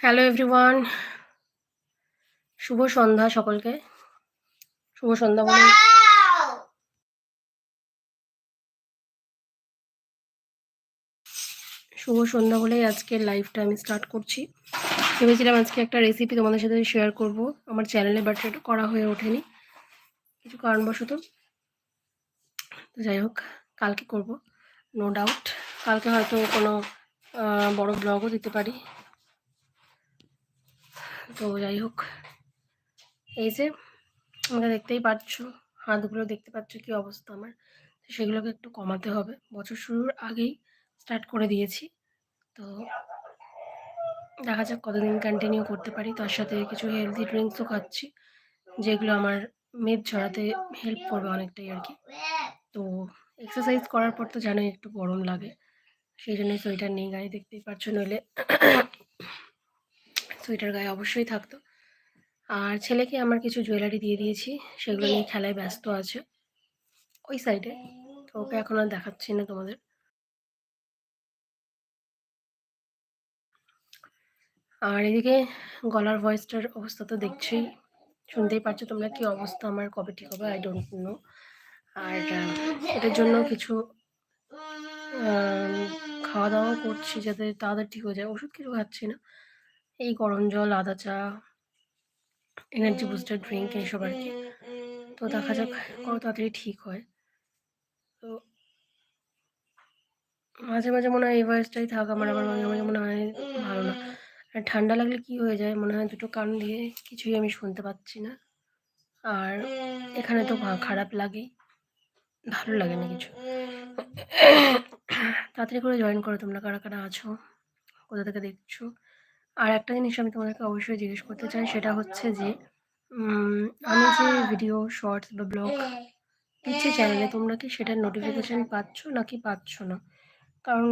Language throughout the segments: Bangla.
হ্যালো এভরিওয়ান শুভ সন্ধ্যা সকলকে। শুভ সন্ধ্যা বলে শুভ সন্ধ্যা বলেই আজকের লাইভটা আমি স্টার্ট করছি। ভেবেছিলাম আজকে একটা রেসিপি তোমাদের সাথে শেয়ার করব। আমার চ্যানেলে বাট এটা করা হয়ে ওঠেনি। কিছু কারণবশত। তো যাই হোক, কালকে করব নো ডাউট কালকে হয়তো কোনো বড় ব্লগও দিতে পারি। তো যাই হোক, এই যে আমাকে দেখতেই পাচ্ছ, হাতগুলো দেখতে পাচ্ছ কি অবস্থা আমার। সেগুলোকে একটু কমাতে হবে। বছর শুরুর আগেই স্টার্ট করে দিয়েছি। তো দেখা যাক কতদিন কন্টিনিউ করতে পারি। তার সাথে কিছু হেলদি ড্রিঙ্কসও খাচ্ছি, যেগুলো আমার মেদ ঝরাতে হেল্প করবে অনেকটাই আর কি। তো এক্সারসাইজ করার পর তো জানোই একটু গরম লাগে, সেই জন্য সোয়েটার নেই। গায়ে দেখতেই পাচ্ছ নইলে সোয়েটার গায়ে অবশ্যই থাকতো। আর ছেলেকে আমার কিছু জুয়েলারি দিয়ে দিয়েছি, সেগুলো নিয়ে খেলায় ব্যস্ত আছে। ওই সাইডে তো ওকে এখন আর দেখাচ্ছি না তোমাদের। আর এদিকে গলার ভয়েসটার অবস্থা তো দেখছি শুনতেই পারছ তোমরা কি অবস্থা আমার, কবে ঠিক হবে? আই ডোন্ট নো আর, এটার জন্য কিছু খাওয়া দাওয়া করছি যাতে তাড়াতাড়ি ঠিক হয়ে যায়। ওষুধ কিছু খাচ্ছি না। এই গরম জল আদা চা এনার্জি বুস্টার ড্রিঙ্ক এইসব আর কি তো দেখা যাক কত তাড়াতাড়ি ঠিক হয়। তো মাঝে মাঝে মনে হয় এই ভয়েসটাই থাক আমার আবার মাঝে মাঝে মনে হয় ভালো না। আর ঠান্ডা লাগলে কি হয়ে যায়? মনে হয় দুটো কান দিয়ে কিছুই আমি শুনতে পাচ্ছি না। আর এখানে তো খারাপ লাগে। ভালো লাগে না কিছু। তাড়াতাড়ি করে জয়েন করো তোমরা। কারা কারা আছো? কোথা থেকে দেখছ? আর একটা জিনিস আমি তোমাদেরকে অবশ্যই জিজ্ঞেস করতে চাই, সেটা হচ্ছে যে আমি যে ভিডিও শর্টস বা ব্লগ দিচ্ছি চ্যানেলে তোমরা কি সেটার নোটিফিকেশান পাচ্ছ নাকি পাচ্ছ না? কারণ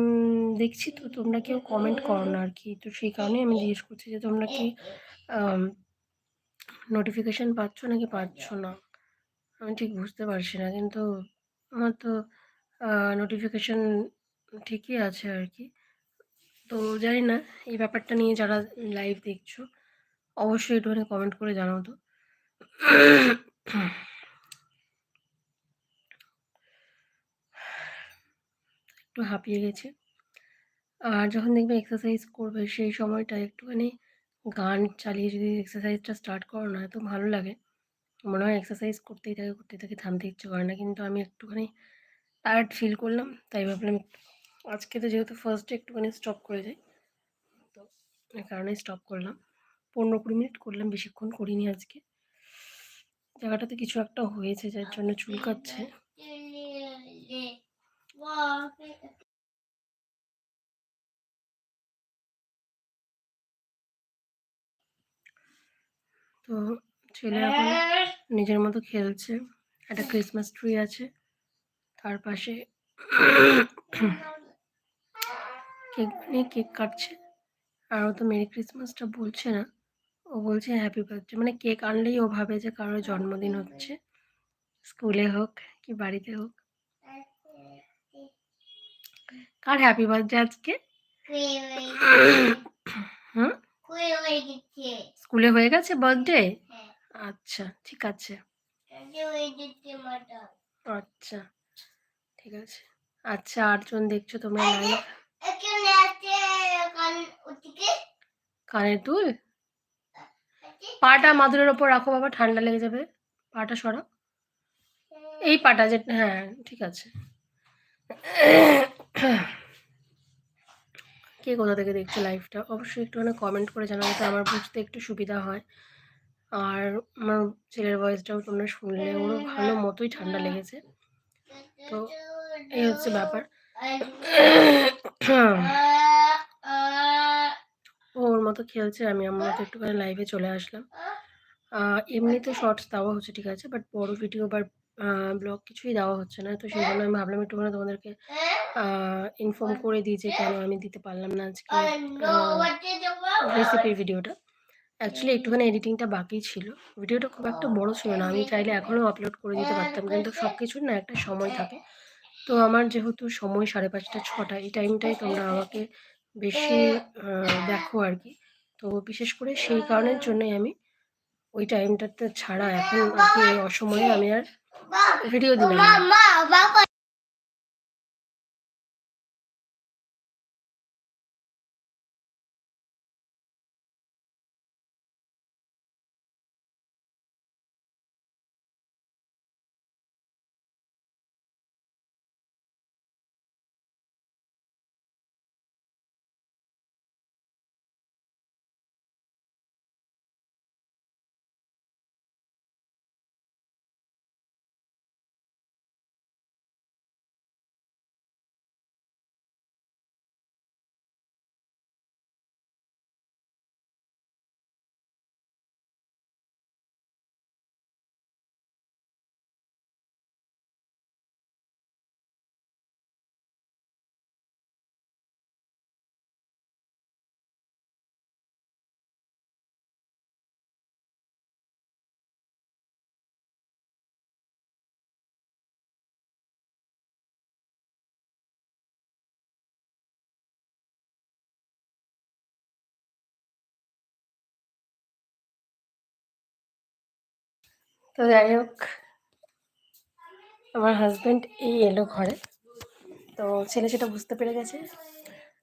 দেখছি তো তোমরা কেউ কমেন্ট করো না আর কি তো সেই কারণেই আমি জিজ্ঞেস করছি যে, তোমরা কি নোটিফিকেশান পাচ্ছ নাকি পাচ্ছ না? আমি ঠিক বুঝতে পারছি না, কিন্তু আমার তো নোটিফিকেশান ঠিকই আছে আর কি তো জানি না, এই ব্যাপারটা নিয়ে যারা লাইভ দেখছ, অবশ্যই একটুখানি কমেন্ট করে জানাও তো। একটু হাঁপিয়ে গেছে। আর যখন দেখবে এক্সারসাইজ করবে সেই সময়টা একটুখানি গান চালিয়ে যদি এক্সারসাইজটা স্টার্ট করো, না এত ভালো লাগে। মনে হয় এক্সারসাইজ করতেই থাকে করতেই থাকে, থামতে ইচ্ছে করে না। কিন্তু আমি একটুখানি টায়ার্ড ফিল করলাম, তাই ভাবলাম আজকে তো যেহেতু ফার্স্টে একটুখানি স্টপ করে যাই, তো এই কারণে স্টপ করলাম। পনেরো কুড়ি মিনিট করলাম, বেশিক্ষণ করিনি আজকে। জায়গাটাতে কিছু একটা হয়েছে, যার জন্য চুলকাচ্ছে তো ছেলে এখন নিজের মতো খেলছে। একটা ক্রিসমাস ট্রি আছে। তার পাশে কেক নিয়ে কেক কাটছে। আর ও তো মেরি ক্রিসমাসটা বলছে না। ও বলছে হ্যাপি বার্থডে মানে কেক আনলেই ও ভাবে যে কারোর জন্মদিন হচ্ছে। স্কুলে হোক কি বাড়িতে হোক। কার হ্যাপি বার্থডে আজকে? স্কুলে হয়ে গেছে বার্থডে। আচ্ছা ঠিক আছে। আচ্ছা ঠিক আছে। আচ্ছা আটজন দেখছ তোমরা লাইভ কানের দুল? পাটা মাদুরের ওপর রাখো বাবা ঠান্ডা লেগে যাবে। পাটা সরা এই পাটা যে হ্যাঁ ঠিক আছে। কে কোথা থেকে দেখছ লাইভটা অবশ্যই একটুখানি কমেন্ট করে জানালে তো আমার বুঝতে একটু সুবিধা হয়। আর আমার ছেলের ভয়েসটাও তোমরা শুনলে ওরও ভালো মতোই ঠান্ডা লেগেছে। তো এই হচ্ছে ব্যাপার। ওর মতো খেলছে আমি আমার মতো একটুখানি লাইভে চলে আসলাম। এমনিতে শর্টস দেওয়া হচ্ছে ঠিক আছে বাট বড় ভিডিও বা ব্লগ কিছুই দেওয়া হচ্ছে না তো সেই জন্য আমি ভাবলাম একটুখানি তোমাদেরকে ইনফর্ম করে দিই যে কেন আমি দিতে পারলাম না আজকে রেসিপির ভিডিওটা অ্যাকচুয়ালি একটুখানি এডিটিংটা বাকি ছিল। ভিডিওটা খুব একটা বড় ছিল না আমি চাইলে এখনও আপলোড করে দিতে পারতাম কিন্তু সব কিছুর না একটা সময় থাকে। তো আমার যেহেতু সময় সাড়ে পাঁচটা ছটা এই টাইমটাই তোমরা আমাকে বেশি দেখো আর কি তো বিশেষ করে সেই কারণের জন্যই আমি ওই টাইমটাতে ছাড়া এখন আর কি অসময়ে আমি আর ভিডিও দিই তো যাই হোক আমার হাজব্যান্ড এই এলো ঘরে। তো ছেলে সেটা বুঝতে পেরে গেছে।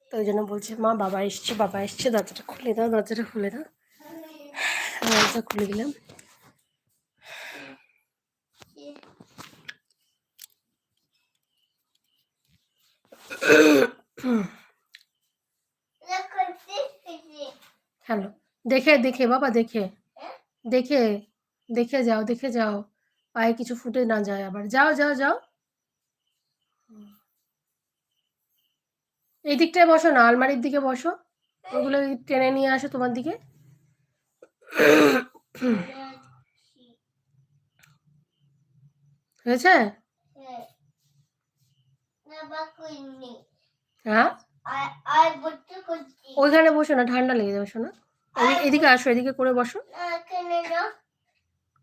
তো ওই জন্য বলছে মা বাবা এসছে বাবা এসছে দরজাটা খুলে দাও দরজাটা খুলে দাও। দরজা খুলে দিলাম। হ্যালো দেখে দেখে বাবা দেখে দেখে। দেখে যাও দেখে যাও। পায়ে কিছু ফুটে না যায় আবার। যাও যাও যাও। এই দিকটায় বসো না, আলমারির দিকে বসো। ওগুলো টেনে নিয়ে আসো তোমার দিকে। হয়েছে? হ্যাঁ? ওইখানে বসো না, ঠান্ডা লেগে যাবে, শোনা। এদিকে আসো, এদিকে করে বসো।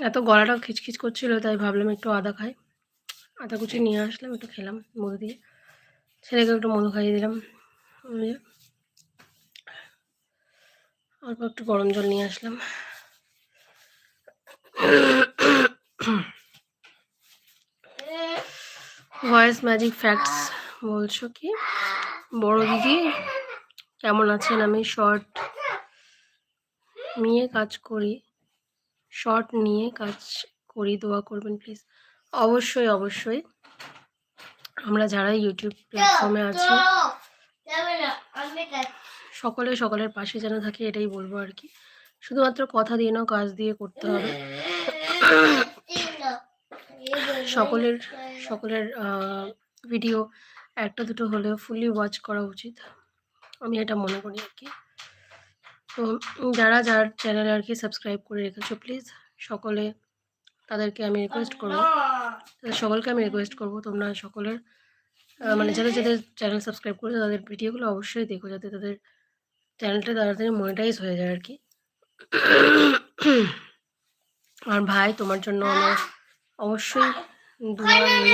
এত গলাটাও খিচখিচ করছিল, তাই ভাবলাম একটু আদা খাই। আদা কুচি নিয়ে আসলাম, একটু খেলাম মধু দিয়ে। ছেলেকে একটু মধু খাইয়ে দিলাম অল্প একটু গরম জল নিয়ে আসলাম। ভয়েস ম্যাজিক ফ্যাক্টস বলছো কি? বড় দিদি, কেমন আছেন? আমি শর্ট। নিয়ে কাজ করি। শর্ট নিয়ে কাজ করি দোয়া করবেন প্লিজ অবশ্যই অবশ্যই। আমরা যারা ইউটিউব প্ল্যাটফর্মে আছি সকলে সকলের পাশে যেন থাকে এটাই বলব আর কি। শুধুমাত্র কথা দিয়ে নাও কাজ দিয়ে করতে হবে। সকলের সকলের ভিডিও একটা দুটো হলেও ফুলি ওয়াচ করা উচিত। আমি এটা মনে করি আর কি। তো যারা যার চ্যানেলে আর কি সাবস্ক্রাইব করে রেখেছো প্লিজ সকলে তাদেরকে আমি রিকোয়েস্ট করব সকলকে আমি রিকোয়েস্ট করব তোমরা সকলের মানে যাদের যাদের চ্যানেল সাবস্ক্রাইব করেছে তাদের ভিডিওগুলো অবশ্যই দেখো যাতে তাদের চ্যানেলটা তাড়াতাড়ি মনিটাইজ হয়ে যায় আর কি আর ভাই তোমার জন্য আমার অবশ্যই রইল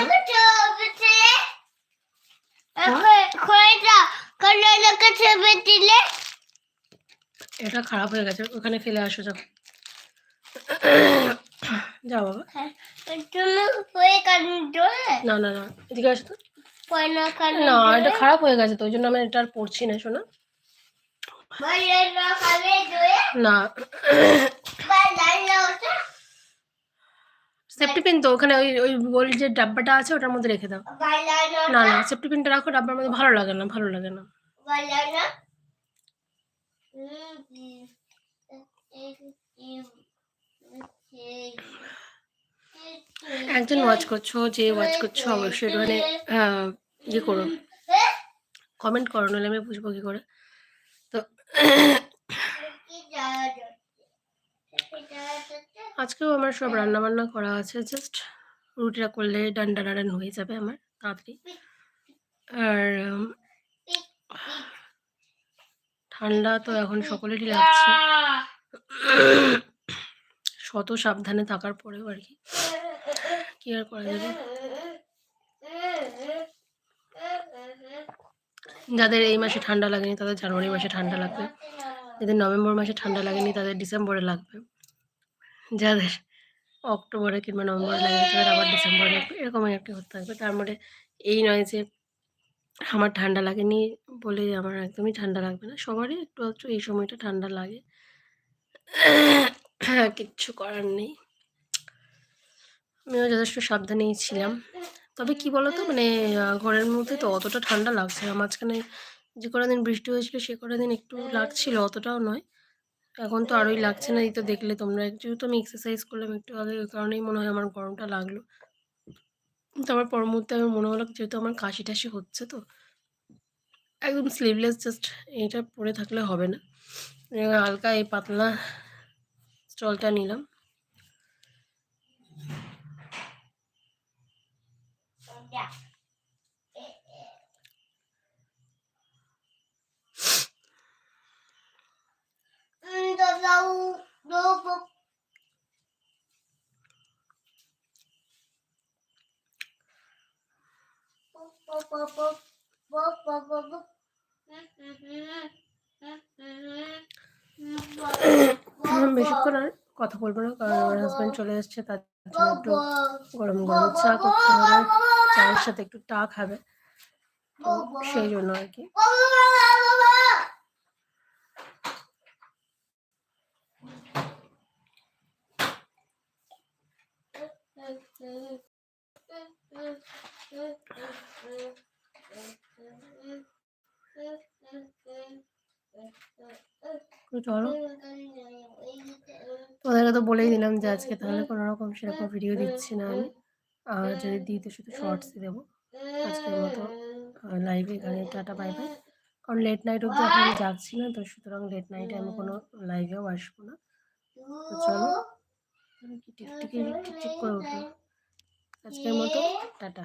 এটা খারাপ হয়ে গেছে ওখানে ফেলে আসো যাও। যাও বাবা। না না না এদিকে আসো তো। না এটা খারাপ হয়ে গেছে তো ওই জন্য আমি এটা আর পড়ছি না শোনা। না। সেফটি পিন তো ওখানে ওই ওই গোল যে ডাব্বাটা আছে ওটার মধ্যে রেখে দাও। না না সেফটি পিনটা রাখো ডাব্বার মধ্যে ভালো লাগে না ভালো লাগে না। একজন ওয়াচ করছ, যে ওয়াচ করছ, অবশ্যই মানে ইয়ে করো। কমেন্ট করো নাহলে আমি বুঝব কি করে। তো, আজকেও আমার সব রান্না বান্না করা আছে জাস্ট রুটিটা করলে ডান্ডা ডান্ডান হয়ে যাবে আমার, তাড়াতাড়ি। আর ঠান্ডা তো এখন সকলেরই লাগছে। শত সাবধানে থাকার পরেও আর কি। কি আর করা যাবে? যাদের এই মাসে ঠান্ডা লাগেনি তাদের জানুয়ারি মাসে ঠান্ডা লাগবে। যাদের নভেম্বর মাসে ঠান্ডা লাগেনি তাদের ডিসেম্বরে লাগবে। যাদের অক্টোবরে কিংবা নভেম্বরে লাগবে তাদের আবার ডিসেম্বরে লাগবে। এরকমই একটা হতে থাকবে। তার মধ্যে এই নয় যে আমার ঠান্ডা লাগেনি বলে আমার একদমই ঠান্ডা লাগবে না। সবারই একটু একটু এই সময়টা ঠান্ডা লাগে। কিচ্ছু করার নেই। আমিও যথেষ্ট সাবধানেই ছিলাম। তবে কি বলতো মানে ঘরের মধ্যে তো অতটা ঠান্ডা লাগছে না। মাঝখানে যে কটা দিন বৃষ্টি হয়েছিল, সে কটা দিন একটু লাগছিল, অতটাও নয়। এখন তো আরোই লাগছে না। এই তো দেখলে তোমরা, যেহেতু আমি এক্সারসাইজ করলাম একটু আগে, ওই কারণেই মনে হয় আমার গরমটা লাগল। তারপর পর মুহূর্তে আমার মনে হলো যেহেতু আমার কাশি টাশি হচ্ছে তো, একদম স্লিভলেস জাস্ট এটা পরে থাকলে হবে না। হালকা এই পাতলা স্টলটা নিলাম। বেশিক্ষণ আর কথা বলব না, কারণ আমার হাজব্যান্ড চলে এসছে, তার জন্য একটু গরম গরম চা করতে হবে, চায়ের সাথে একটু টা খাবে সেই জন্য আর কি। চলো। তোমাদেরকে তো বলেই দিলাম যে আজকে তাহলে কোনো রকম সেরকম ভিডিও দিচ্ছি না আমি। আর যদি দিই তো শুধু শর্টসই দেবো। আজকের মতো লাইভে এখানে টাটা বাই বাই কারণ লেট নাইট অবধি এখন যাচ্ছি না, তো সুতরাং লেট নাইটে আমি কোনো লাইভেও আসব না। তো চলো টিকটিকি টিকটিক করে উঠবো আজকের মতো, টাটা।